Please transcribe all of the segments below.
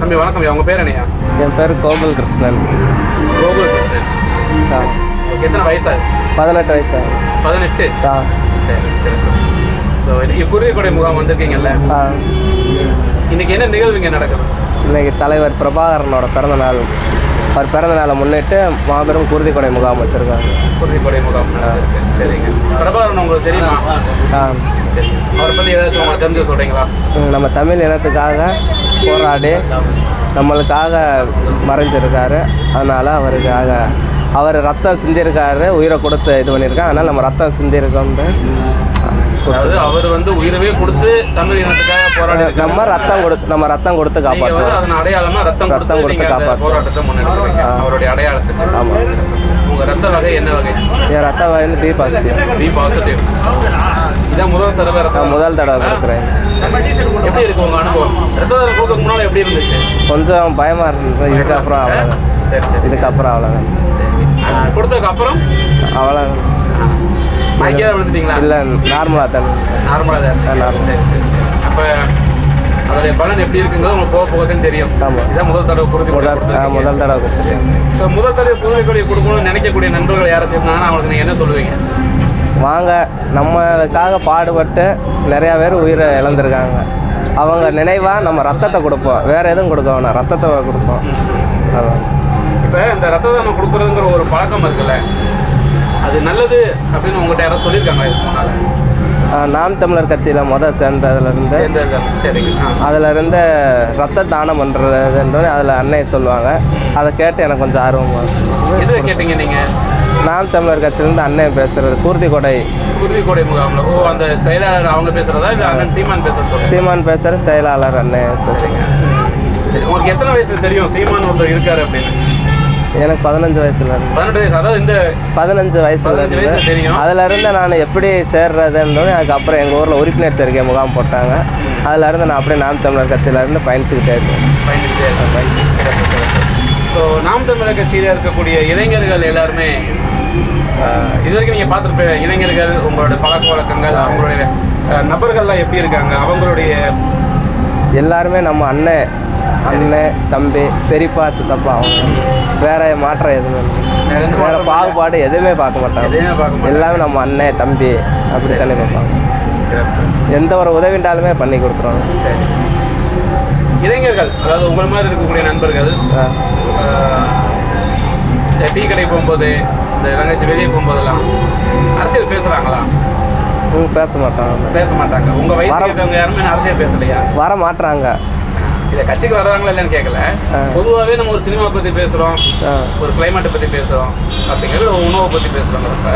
தம்பி வணக்கம் உங்க பேர் என்னையா? என் பேர் கோகுல் கிருஷ்ணன். கோகுல் கிருஷ்ணன். எத்தனை வயசாகுது பதினெட்டு வயசு. பதினெட்டு? சரி சரி. ஸோ இன்னைக்கு குருவிக்கொடை முகாம் வந்திருக்கீங்கல்ல? இன்னைக்கு என்ன நிகழ்வு இங்கே நடக்குது? இன்னைக்கு தலைவர் பிரபாகரனோட பிறந்த நாள். அவர் பிறந்த நாளை முன்னிட்டு மாபெரும் குருதிக்கொடை முகாம் வச்சுருக்காங்க. குருவிக்கொடை முகாம் சரிங்க. பிரபாகரன் உங்களுக்கு தெரியுமா? ஆ. அவரை பற்றி ஏதாச்சும் உங்களுக்கு தெரிஞ்சு சொல்கிறீங்களா நம்ம தமிழ் இனத்துக்காக போராடி நம்மளுக்காக மறைஞ்சிருக்காரு. அதனால் அவருக்காக அவர் ரத்தம் சிந்திருக்காரு உயிரை கொடுத்து இது பண்ணியிருக்காங்க அதனால் நம்ம ரத்தம் சிந்திருக்கோம்னு அதாவது அவர் வந்து உயிரவே கொடுத்து தமிழ் இனத்துக்காக போராடி. நம்ம ரத்தம் கொடுத்து நம்ம ரத்தம் கொடுத்து காப்பாற்றுவோம். அதன் அடையாளமா ரத்தம் ரத்தம் கொடுத்து. போராட்டத்தை முன்னெடுக்கிறீங்க. அவருடைய அடையாளத்துக்கு. ஆமா. உங்க ரத்த வகை என்ன வகை? என் ரத்த வந்து பி பாசிட்டிவ் பி பாசிட்டிவ் இதான் முதல் தடவை ரத்த நான் முதல் தடவை கொடுக்குறேன் எப்படி இருக்கு உங்க அனுபவம்? ரத்த கொடுக்கறதுக்கு முன்னால எப்படி இருந்துச்சு? கொஞ்சம் பயமாக இருந்தது. இதுக்கப்புறம் அவ்வளோதான் சரி சரி. இதுக்கப்புறம் அவ்வளோதான் சரி. ஆ, கொடுத்ததுக்கு அப்புறம்? அவ்வளோ மயக்கே விழுந்துட்டீங்களா? இல்லை நார்மலாக தான். நார்மலா தான் normal. சரி அப்ப அதோடைய பலன் எப்படி இருக்குங்கிறது உங்களுக்கு போக போக தான் தெரியும். ஆமா. இதான் முதல் தடவை குருதி முதல் தடவை ஸோ முதல் தடவை குருதி கொடை கொடுக்கணும்னு நினைக்கக்கூடிய நண்பர்கள் யாராச்சும் இருந்தாங்கன்னா அவங்களுக்கு நீங்கள் என்ன சொல்லுவீங்க? வாங்க நம்மளுக்காக பாடுபட்டு நிறையா பேர் உயிரை இழந்திருக்காங்க. அவங்க நினைவாக நம்ம ரத்தத்தை கொடுப்போம். வேறு எதுவும் கொடுக்க வேணாம். ரத்தத்தை கொடுப்போம். அதான். இப்போ இந்த ரத்த தானம் கொடுக்குறதுங்கிற ஒரு பழக்கம் இருக்குல்ல. அது நல்லது அப்படின்னு உங்கள்கிட்ட யாராவது சொல்லியிருக்காங்க இதுக்கு முன்னால் நாம் தமிழர் கட்சியில் முதல் சேர்ந்ததுலேருந்து சரிங்க. ஆ. அதிலிருந்து ரத்த தானம் பண்ணுறதுன்றது அதில் அன்னை சொல்லுவாங்க. அதை கேட்டு எனக்கு கொஞ்சம் ஆர்வமாக இருந்துச்சு. எது கேட்டீங்க நீங்கள் நாம் தமிழர் கட்சியிலேருந்து அண்ணன் பேசுகிறது கூர்த்தி கொடை குருவி கொடை முகாமில். ஓ அந்த செயலாளர் அவங்க பேசுகிறதா இல்லை அண்ணன் சீமான் சொல்லுங்க சீமான் பேசுகிற செயலாளர் அண்ணன் சரிங்க. சரி. உங்களுக்கு எத்தனை வயசுல தெரியும்? சீமான் ஒருத்தர் இருக்காரு அப்படின்னு. எனக்கு பதினஞ்சு வயசுல இருந்து. பதினெட்டு வயசு அதாவது இந்த பதினஞ்சு வயசுல இருந்து. தெரியும். அதுல இருந்து நான் எப்படி சேர்றதுன்னு அதுக்கப்புறம் எங்கள் ஊரில் உறுப்பினர் சேர்க்கை முகாம் போட்டாங்க. அதுல இருந்து நான் அப்படியே நாம் தமிழர் கட்சியில இருந்து பயணிச்சுக்கிட்டே இருக்கேன். ஸோ நாம் தமிழர் கட்சியில் இருக்கக்கூடிய இளைஞர்கள் எல்லாருமே இது வரைக்கும் நீங்கள் பார்த்துருப்ப இளைஞர்கள் உங்களோட பழக்க வழக்கங்கள் அவங்களுடைய நபர்கள்லாம் எப்படி இருக்காங்க? அவங்களுடைய எல்லாருமே நம்ம அண்ணன் அண்ணன் தம்பி பெரியப்பா சித்தப்பா அவங்க வேற மாற்றம் எதுவுமே வேற பாகுபாடு எதுவுமே பார்க்க மாட்டாங்க. எல்லாமே நம்ம அண்ணன் தம்பி அப்படி தானே பார்ப்பாங்க. எந்த ஒரு உதவிண்டாலுமே பண்ணி கொடுத்துருவாங்க. இளைஞர்கள் அதாவது உங்கள் மாதிரி இருக்கக்கூடிய நண்பர்கள் இந்த டீ கடை போகும்போது இந்த எங்கேயாச்சும் வெளியே போகும்போதெல்லாம் அரசியல் பேசுகிறாங்களா பேச மாட்டாங்க. பேச மாட்டாங்க. உங்கள் இருக்கவங்க யாருமே அரசியல் பேசலையா? வர மாட்டாங்க இதை கட்சிக்கு வர்றாங்களா இல்லைன்னு கேட்கல. பொதுவாகவே நம்ம ஒரு சினிமா பற்றி பேசுகிறோம் ஒரு கிளைமேட்டை பற்றி பேசுகிறோம் அப்படிங்கிறது ஒரு உணவை பற்றி பேசுகிறோங்கிறப்ப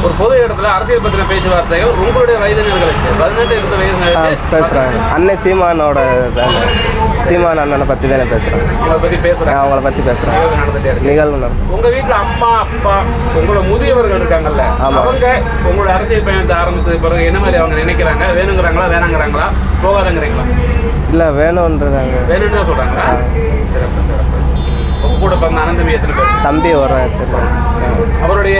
ஒரு பொது இடத்துல அரசியல் பற்றின பேச்சுவார்த்தைகள் உங்களுடைய வயதினர்களுக்கு பதினெட்டு இருபது ஆ, வயதினருக்கு பேசுகிறாங்க அண்ணன் சீமானோட சீமான் அண்ணனை பற்றி தானே பேசுகிறாங்க உங்களை பற்றி பேசுகிறாங்க அவங்கள பற்றி இருக்கு. நிகழ்வு நடக்கும் உங்க வீட்ல அம்மா அப்பா உங்களோட முதியவர்கள் இருக்காங்கல்ல. அவங்க உங்களோட அரசியல் பயணத்தை ஆரம்பிச்சது பிறகு என்ன மாதிரி அவங்க நினைக்கிறாங்க? வேணுங்கிறாங்களா வேணாங்கிறாங்களா? போகாதங்கிறீங்களா? இல்லை வேணுன்றதாங்க வேணும்னு தான் சிறப்பு சிறப்பு. கூட பிறந்த அனந்தமி எத்தனை பேர்? தம்பி ஒரு இடத்துல அவருடைய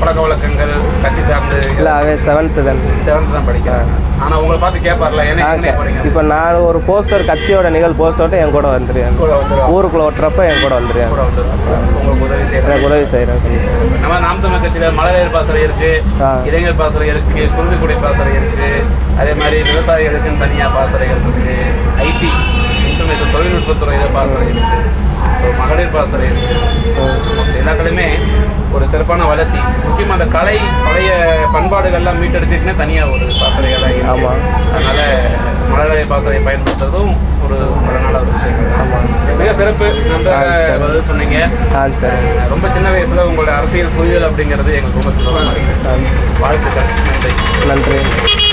பழக்க வழக்கங்கள் கட்சி சார்ந்து இல்லை அவன் செவன்த்து தான். செவன்த் தான் படிக்கிறாங்க ஆனா உங்களை பார்த்து கேட்பார்ல என்ன இப்போ நான் ஒரு போஸ்டர் கட்சியோட நிகழ் போஸ்டர் என் கூட வந்துருவாங்க ஊருக்குள்ள ஓட்டுறப்ப என் கூட வந்துருவாங்க உங்களுக்கு செய்யறாங்க உதவி செய்கிறேன் நம்ம நாம் தமிழ் கட்சியில மழலையர் பாசறை இருக்கு ஆ. இளைஞர் பாசறை இருக்கு குருந்துக்குடி பாசறை இருக்கு அதே மாதிரி விவசாயிகளுக்குன்னு தனியா பாசறைகள் இருக்கு ஐடி இன்ஃபர்மேஷன் தொழில்நுட்பத்துறையில பாசறை இருக்கு. ஸோ மகளிர் பாசறை இருக்கு. Almost எல்லாத்துலேயுமே ஒரு சிறப்பான வளர்ச்சி. முக்கியமாக அந்த கலை பழைய பண்பாடுகள்லாம் மீட்டெடுத்துட்டுனே தனியாக ஒரு பாசறைகள்லாம் இருக்கு. ஆமா. அதனால மழலையர் பாசறையை பயன்படுத்துறதும் ஒரு நல்ல ஒரு தான் பதில் சொன்னீங்க. சரி. ரொம்ப சின்ன வயசுல உங்களோட அரசியல் புரிதல் அப்படிங்கிறது எங்களுக்கு ரொம்ப சந்தோஷமா இருக்கு. வாழ்த்துக்கள். நன்றி. நன்றி.